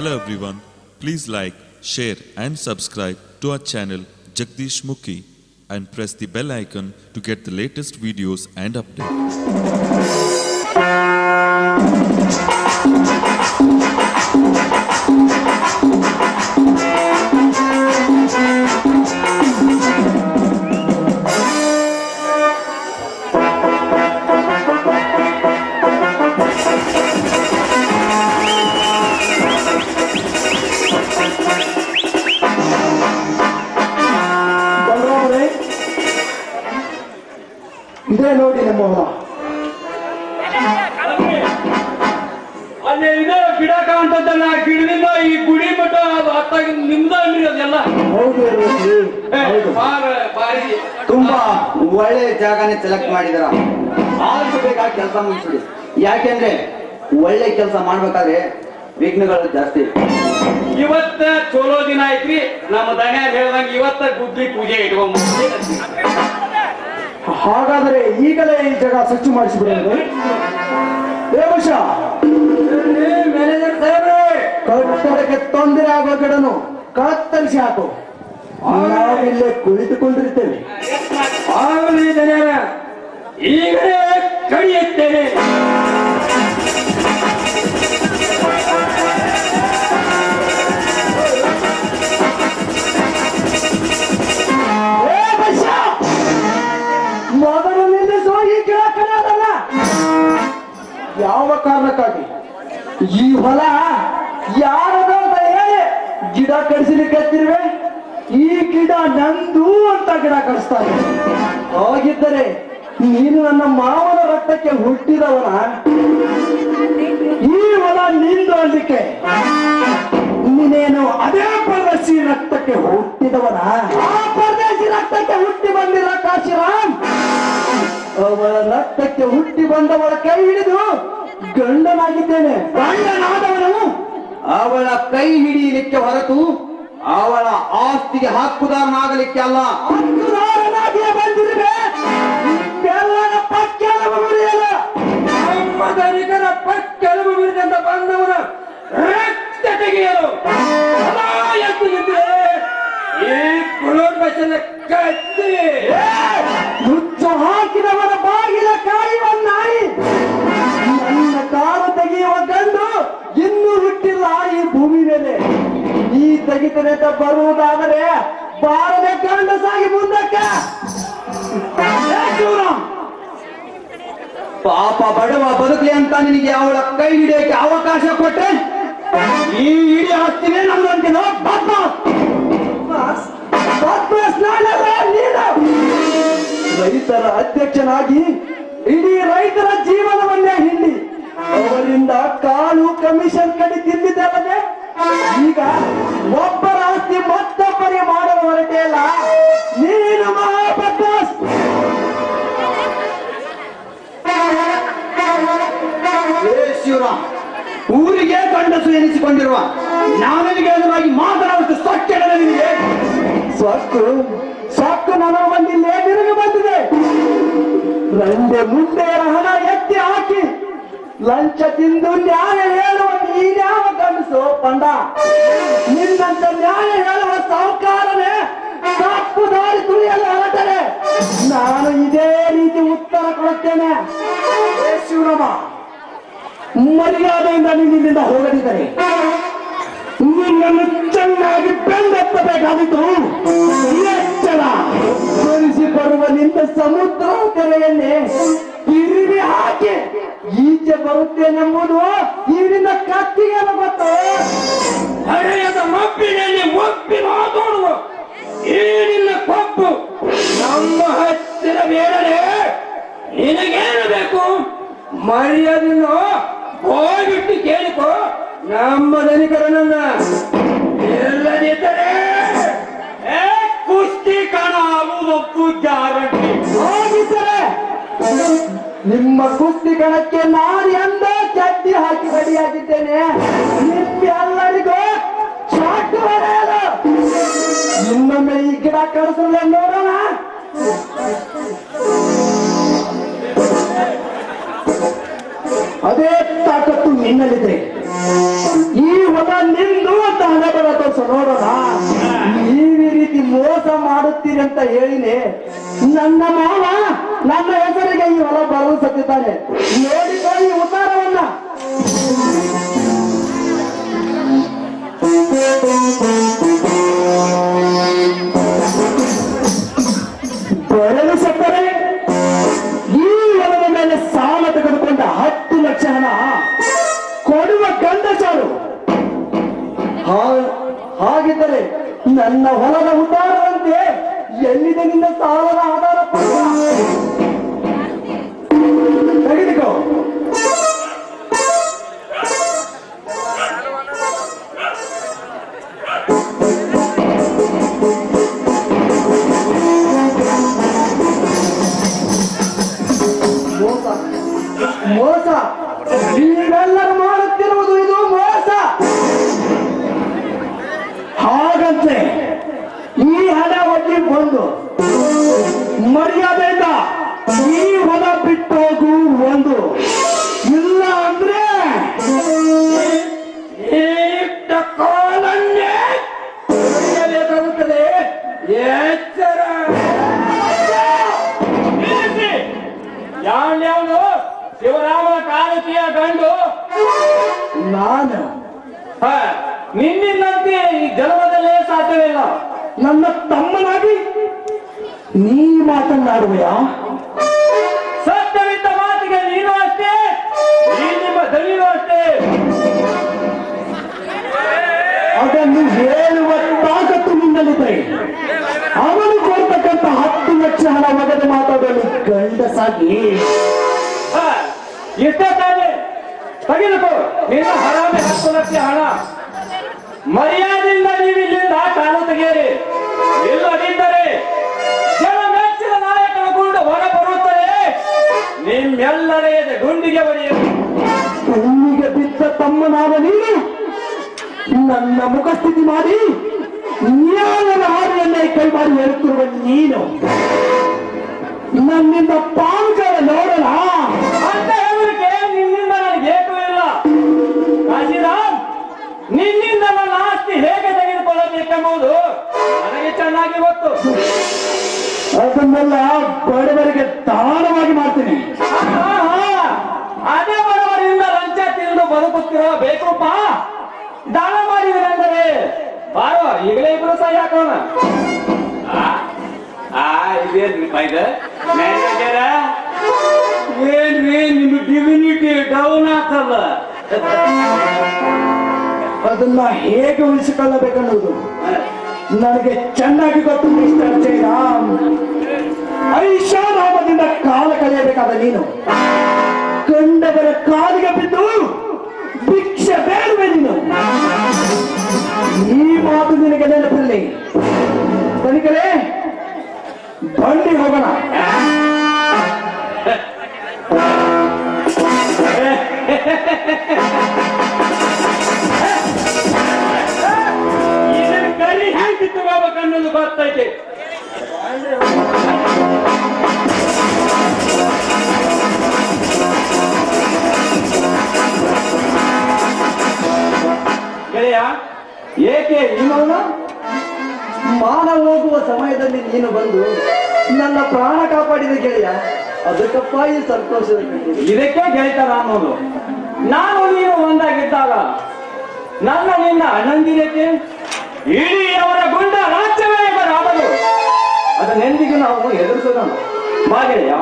Hello everyone. Please like, share and subscribe to our channel Jagdish Mukhi and press the bell icon to get the latest videos and updates. ಹತ್ತಾಗಿ ಅದೆಲ್ಲ. ಹೌದು ರೋಗಿ, ಹೌದು. ಬಾರ ಬಾರಿ. ತುಂಬಾ ಒಳ್ಳೆ ಜಾಗನೇ ಸೆಲೆಕ್ಟ್ ಮಾಡಿದಾರ. ಆದಷ್ಟು ಬೇಗ ಕೆಲಸ ಮುಗಿಸ್ಬಿಡಿ. ಯಾಕೆಂದ್ರೆ ಒಳ್ಳೆ ಕೆಲಸ ಮಾಡ್ಬೇಕಾದ್ರೆ ವಿಘ್ನಗಳು ಜಾಸ್ತಿ. ಇವತ್ತ ಚಲೋ ದಿನ ಐತ್ರಿ. ನಮ್ಮ ದಣ್ಯಾಗ ಹೇಳ್ದಂಗ ಇವತ್ತ ಗುದ್ದಿ ಪೂಜೆ ಇಟ್ಕೊಂಡ್ ಹಾಗಾದ್ರೆ ಈಗಲೇ ಈ ಜಾಗ ಸ್ವಚ್ಛ ಮಾಡಿಸ್ಬಿಡೋದು. ದೇವಶ ಮ್ಯಾನೇಜರ್ ಸಾಹೇಬ್ರೆ. ಕಟ್ಟಡಕ್ಕೆ ತೊಂದರೆ ಆಗೋ ಗಿಡನು ಕತ್ತರಿಸಿ ಹಾಕು ನಾವಿಲ್ಲೇ ಕುಳಿತುಕೊಂಡಿರ್ತೇವೆ. ಆಮೇಲೆ ಈಗಲೇ ಕಡಿಯುತ್ತೇನೆ ಯಾವ ಕಾರಣಕ್ಕಾಗಿ? ಈ ಹೊಲ ಯಾರದ ಗಿಡ ಕಡಿಸಲಿಕ್ಕೆ ಹತ್ತಿರುವೆ? ಈ ಗಿಡ ನಂದು ಅಂತ ಗಿಡ ಕಡಿಸ್ತಾರೆ. ಹಾಗಿದ್ದರೆ ನೀನು ನನ್ನ ಮಾವನ ರಕ್ತಕ್ಕೆ ಹುಟ್ಟಿದವನ? ಈ ಹೊಲ ನಿಂದು ಅಲ್ಲಿಕ್ಕೆ. ನೀನೇನು ಅದೇ ಪರದೇಶಿ ರಕ್ತಕ್ಕೆ ಹುಟ್ಟಿದವನ? ಆ ಪರದೇಶಿ ರಕ್ತಕ್ಕೆ ಹುಟ್ಟಿ ಬಂದಿಲ್ಲ, ಕಾಶಿರಾಮ್. ಅವಳ ರಕ್ತಕ್ಕೆ ಹುಟ್ಟಿ ಬಂದವಳ ಕೈ ಹಿಡಿದು ಗಂಡನಾಗಿದ್ದೇನೆ. ಗಂಡನಾದವನು ಅವಳ ಕೈ ಹಿಡಿಯಲಿಕ್ಕೆ ಹೊರತು ಅವಳ ಆಸ್ತಿಗೆ ಹಕ್ಕುದಾರನಾಗಲಿಕ್ಕೆ ಅಲ್ಲ. ಧನಿಕರ ಪಕ್ಕೆಲುಬು ಬಿರಿದಂತ ಬಂದವನ ರಕ್ತ ತೆಗೆಯಲು. ಈ ಕುಲೋರ್ವಶನ ಕತ್ತಿ ತೆಗಿತನೆ ಬರುವುದಾದರೆ ಬಾರದೆ ಕಂಡ ಸಾಗಿ ಮುಂದಕ್ಕೆ. ಪಾಪ ಬಡವ ಬದುಕಲಿ ಅಂತ ನಿನಗೆ ಅವಳ ಕೈ ಹಿಡಿಯಕ್ಕೆ ಅವಕಾಶ ಕೊಟ್ಟೆ ಈ ಇಡೀ ಆಸ್ತಿನೇ ನಮ್ದಂತಿನ. ರೈತರ ಅಧ್ಯಕ್ಷನಾಗಿ ಇಡೀ ರೈತರ ಜೀವನವನ್ನೇ ಹಿಂಡಿ. ಅವರಿಂದ ಕಾಲು ಕಮಿಷನ್ ಕಡಿ ತಿಂದಿದ್ದಲ್ಲದೆ ಈಗ ಒಬ್ಬರ ಆಸ್ತಿ ಮತ್ತೊಬ್ಬರಿಗೆ ಮಾಡಲು ಹೊರಟೇ ಇಲ್ಲ. ನೀನು ಮಹಾ ಬದ್ಮಾಸ್ ಏ ಶಿವರಾಮ್ ಊರಿಗೆ ಗಂಡಸು ಎನಿಸಿಕೊಂಡಿರುವ ನಾವೆನಿಗೆ ಎದುರಾಗಿ ಮಾತನಾಡುವುದು ಸೊಕ್ಕೆಡ ನಿನಗೆ? ಸೊಕ್ಕು ಸೊಕ್ಕು ನನಗೆ ಬಂದಿಲ್ಲೇ, ನಿನಗೆ ಬಂದಿದೆ. ರಂಜೆ ಮುಂದೆ ಹಣ ಎತ್ತಿ ಹಾಕಿ ಲಂಚ ತಿಂದು ನ್ಯಾಯ ಪಂಡ ನಿನ್ನಂತ ನ್ಯಾಯ ಹೇಳುವ ಸಾಹುಕಾರನೇ ತಪ್ಪು ದಾರಿ ತುಳಿಯಲು ಹೊರಟರೆ. ನಾನು ಇದೇ ರೀತಿ ಉತ್ತರ ಕೊಡುತ್ತೇನೆ. ಶಿವರಾಮ ಮರ್ಯಾದೆಯಿಂದ ನಿನ್ನಿಂದ ಹೋಗದಿದ್ದರೆ ನಿನ್ನನ್ನು ಚೆನ್ನಾಗಿ ಬೆಂಡೆತ್ತಬೇಕಾಗಿತ್ತು ಎಚ್ಚರ ಕೊಲಿಸಿ ಬರುವ ನಿಂತ ಸಮುದ್ರ ತೆರೆಯನ್ನೇ ತಿರುಗಿ ಹಾಕಿ ಈಚೆ ಬರುತ್ತೇನೆಂಬುದು ಈ ನಿನ್ನ ಕತ್ತಿಗೆ ಗೊತ್ತು? ಹಳೆಯದ ಮಬ್ಬಿನಲ್ಲಿ ಒಪ್ಪಿ ಮಾತಾಡುವ ಏನಿಲ್ಲ ಕೊಪ್ಪು ನಮ್ಮ ಹತ್ತಿರ ಬೇಡರೆ ನಿನಗೇನು ಬೇಕು? ಮರ್ಯಾದನ್ನು ಹೋಗಿಟ್ಟು ಕೇಳಿಕೋ. ನಮ್ಮ ಧನಿಕರನನ್ನ ಇಲ್ಲದಿದ್ದರೆ, ಏ ಕುಸ್ತಿ ಕಾಣ ಆಗುವುದು ಗ್ಯಾರಂಟಿ ನಿಮ್ಮ ಕುಸ್ತಿ ಗಣಕ್ಕೆ ನಾನು ಎಂದ ಚಡ್ಡಿ ಹಾಕಿ ಬಡಿಯಾಗಿದ್ದೇನೆ. ನಿಮ್ಮೆಲ್ಲರಿಗೂ ಶಾಟ್ ಹೊಡೆಯಲು. ಇನ್ನೊಮ್ಮೆ ಈ ಗಿಡ ಕಳಿಸಲ್ಲ ನೋಡೋಣ. ಅದೇ ತಾಕತ್ತು ನಿನ್ನಲ್ಲಿದೆ. ಈ ಹೊಲ ನಿಂದು ಅಂತ ಹಣ ಬರ ನೋಡೋಣ. ಈ ರೀತಿ ಮೋಸ ಮಾಡುತ್ತೀರಿ ಅಂತ ಹೇಳಿನಿ ನನ್ನ ಮಾವ ನನ್ನ ಹೆಸರಿಗೆ ಈ ಹೊಲ ಬರಲು ಸತ್ತಿದ್ದಾನೆ ಈ ಉತ್ತಾರವನ್ನ ಬರಲು ಸತ್ತರೆ, ಈ ಹೊಲದ ಮೇಲೆ ಸಾಲ ತೆಗೆದುಕೊಂಡ ಹತ್ತು ಲಕ್ಷ ಹಣ. ಕೊಡುವ ಗಂಡಚಾರು ಹಾಗಿದ್ದರೆ ನನ್ನ ಹೊಲದ ಉದ್ದಾರದಂತೆ ಎಲ್ಲಿದೆ ನಿನ್ನ ಸಾಲದ ಆಧಾರ? ಮರ್ಯಾದೆಯಿಂದ ಈ ಹೊಲ ಬಿಟ್ಟು ಹೋಗು ಒಂದು ಇಲ್ಲ ಅಂದ್ರೆ ಎಚ್ಚರ ಯಾವ್ಯಾವನು ಶಿವರಾಮ ಕಾಲಕಿಯ ಗಂಡು. ನಾನು. ಹ, ನಿನ್ನಿಲ್ಲಂತೆ ಈ ಜನ್ಮದಲ್ಲೇ ಸಾಧ್ಯವಿಲ್ಲ. ನನ್ನ ತಮ್ಮನಾಗಿ ನೀ ಮಾತನ್ನಾಡುವೆಯ? ಸತ್ಯವಿದ್ದ ಮಾತಿಗೆ ನೀನು ಅಷ್ಟೇ? ನಿಮ್ಮ ದಲಿಲು ಅಷ್ಟೇ? ಅದನ್ನು ಹೇಳುವ ತಾಕತ್ತು ನಿನ್ನಲ್ಲಿದೆ. ಅವನು ಕೊಡ್ತಕ್ಕಂತ ಹತ್ತು ಲಕ್ಷ ಹಣ ಮಗದ ಮಾತಾಡಲು ಗಂಡಸಾಗಿ. ಇಷ್ಟೇ ತಾನೆ? ತೆಗೆದುಕೋ. ನಿನ್ನ ಹರಾಮೆ ಹತ್ತು ಲಕ್ಷ ಹಣ. ಮರ್ಯಾದೆಯಿಂದ ನೀವು ಇಲ್ಲಿಂದ ಕಾಲು ತೆಗೆಯಿರಿ. ಇಲ್ಲದಿದ್ದರೆ ನಿಮ್ಮೆಲ್ಲರ ಎದೆ ಗುಂಡಿಗೆ ಹೊಡೆಯಿರಿ. ಕಣ್ಣಿಗೆ ಬಿದ್ದ ತಮ್ಮನಾದ ನೀನು ನನ್ನ ಮುಖಸ್ಥಿತಿ ಮಾಡಿ ನ್ಯಾಯದ ಹಾದಿಯನ್ನೇ ಕೈ ಮಾಡಿ ಹೇಳುತ್ತಿರುವ ನೀನು. ನನ್ನಿಂದ ಪಾಂಕರ ನೋಡಲ್ಲ. ಅಂತ ಹೇಳಲಿಕ್ಕೆ ನಿನ್ನಿಂದ ನನಗೆ ಏಕೂ ಇಲ್ಲ. ಕಾಶಿರಾಮ್ ನಿನ್ನಿಂದ ನನ್ನ ಆಸ್ತಿ ಹೇಗೆ ತೆಗೆದುಕೊಳ್ಳಬೇಕೆಂಬುದು ನನಗೆ ಚೆನ್ನಾಗಿ ಗೊತ್ತು. ಅದನ್ನೆಲ್ಲ ಬಡವರಿಗೆ ಬದುಕುತ್ತಿರುವ ಬೇಕಪ್ಪ ದಾನ ಮಾಡಿದರೆಂದರೆ ಬಾರೋ ಈಗಲೇ ಇಬ್ರು ಸಹ ಹಾಕೋಣ. ಆ, ಆ ಇದೇನ್ ಇದು? ಮ್ಯಾನೇಜರ ಏನ್ರಿ ನಿಮ್ ಡಿವಿನಿಟಿ ಡೌನ್ ಆಗ್ತಲ್ಲ? ಅದನ್ನ ಹೇಗೆ ಉಳಿಸಿಕೊಳ್ಳಬೇಕನ್ನುವುದು? ನನಗೆ ಚೆನ್ನಾಗಿ ಗೊತ್ತು ಮಿಸ್ಟರ್ ಜಯರಾಮ್. ಐಷಾರಾಮದಿಂದ ಕಾಲ ಕಳೆಯಬೇಕಾದ ನೀನು. ಕಂಡವರ ಕಾಲಿಗೆ ಬಿದ್ದು ಭಿಕ್ಷೆ ಬೇಡವೆ ನೀನು. ಈ ಮಾತು ನಿನಗೆ ನೆನಪಿರಲಿ. ತನಿಖರೆ ಬಂಡಿ ಹೋಗೋಣ. ಇದನ್ನ ಕರಿ ಹೆಂಗ್ ಕಿತ್ತುಕೋಬೇಕನ್ನೋದು ಗೊತ್ತೈತೆ ಗೆಳೆಯ ಏಕೆ ನೀನು ಮೌನ ಹೋಗುವ ಸಮಯದಲ್ಲಿ ನೀನು ಬಂದು ನನ್ನ ಪ್ರಾಣ ಕಾಪಾಡಿದ ಗೆಳೆಯ. ಅದಕ್ಕಪ್ಪ ಈ ಸಂತೋಷ. ಇದಕ್ಕೆ ಗೆಳತನ ಅನ್ನೋದು ನಾನು ನೀನು ಒಂದಾಗಿದ್ದಾಗ ನನ್ನ ನಿನ್ನ ಅಣ್ಣಂದಿರಕ್ಕೆ ಇಡೀ ಅವರ ಗುಂಡ ರಾಜ್ಯವೇ ಬರಾದರು ಅದನ್ನೆಂದಿಗೂ ನಾವು ಬಾ ಗೆಳೆಯ.